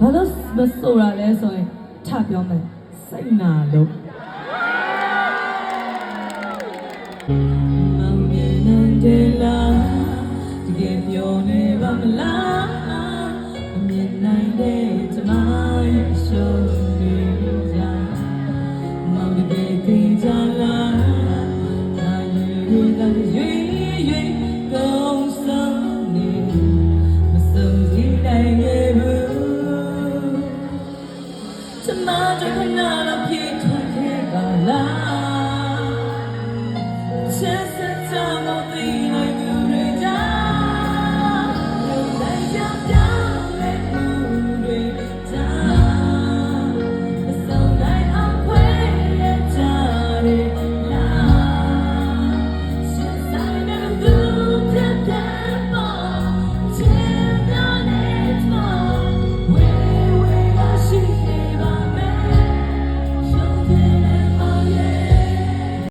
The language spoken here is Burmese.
ဘာလို့မဆိုတာလဲဆိုရင်ထပြောမယ်စိတ်နာလို့မမြင်နိုင်တယ်လားတကယ်ပြောနေပါမလားမမြင်နိုင်တဲ့ကျမရဲ့ရှုံးနေကြမောင်တကယ်သိကြလား Thank you. မှာတခဏတော့ပြေးထွက်ခဲ့ပါလား